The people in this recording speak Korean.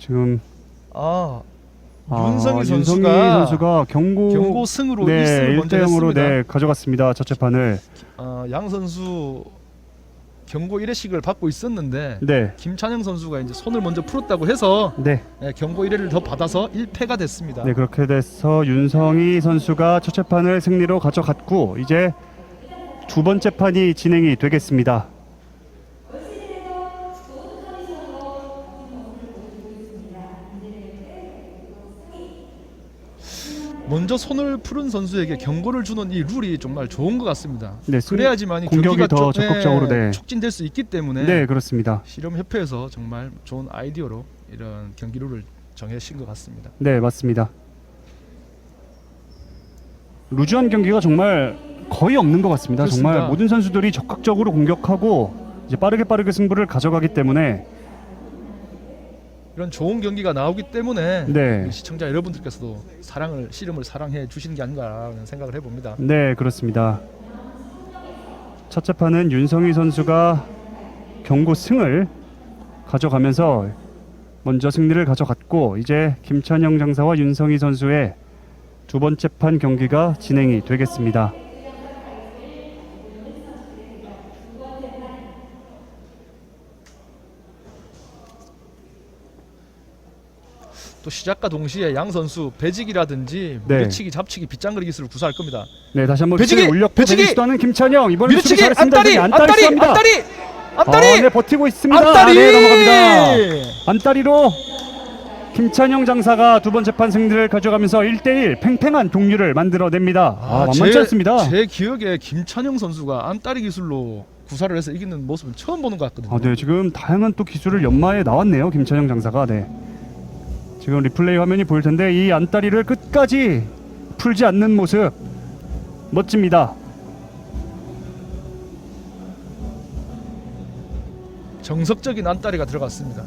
지금 아, 아, 윤성희 선수가, 윤성희 선수가 경고 경고 승으로 네, 1승을 먼저 1대 0으로 했습니다. 네, 가져갔습니다. 첫 재판을. 어, 양 선수 경고 1회씩을 받고 있었는데 네. 김찬영 선수가 이제 손을 먼저 풀었다고 해서 네. 네, 경고 1회를 더 받아서 1패가 됐습니다. 네, 그렇게 돼서 윤성희 선수가 첫 재판을 승리로 가져갔고 이제 두 번째 판이 진행이 되겠습니다. 먼저 손을 푸른 선수에게 경고를 주는 이 룰이 정말 좋은 것 같습니다. 네, 승- 그래야지만 이 공격이 더 좀- 적극적으로, 네. 촉진될 수 있기 때문에 네, 그렇습니다. 실험 협회에서 정말 좋은 아이디어로 이런 경기 룰을 정해신 것 같습니다. 네, 맞습니다. 루즈한 경기가 정말 거의 없는 것 같습니다. 그렇습니다. 정말 모든 선수들이 적극적으로 공격하고 이제 빠르게 빠르게 승부를 가져가기 때문에 이런 좋은 경기가 나오기 때문에 네. 우리 시청자 여러분들께서도 사랑을 씨름을 사랑해 주시는 게 아닌가라는 생각을 해봅니다. 네, 그렇습니다. 첫 재판은 윤성희 선수가 경고 승을 가져가면서 먼저 승리를 가져갔고 이제 김찬영 장사와 윤성희 선수의 두 번째 판 경기가 진행이 되겠습니다. 또 시작과 동시에 양 선수 배지기라든지 네. 밀치기, 잡치기, 빗장거리 기술을 구사할 겁니다. 네, 다시 한번 배지기! 올렸고 배지기! 시도하는 김찬영 이번에 밀치기. 안다리, 안다리. 안다리, 안다리, 아, 네, 버티고 있습니다. 안다리. 네, 넘어갑니다. 안다리로 김찬영 장사가 두 번째 판 승리를 가져가면서 1대1 팽팽한 동률을 만들어냅니다. 아, 만만치 제- 않습니다. 제 기억에 김찬영 선수가 안다리 기술로 구사를 해서 이기는 모습은 처음 보는 것 같거든요. 아, 네, 지금 다양한 또 기술을 연마에 나왔네요. 김찬영 장사가. 네. 지금 리플레이 화면이 보일 텐데 이 안다리를 끝까지 풀지 않는 모습 멋집니다. 정석적인 안다리가 들어갔습니다.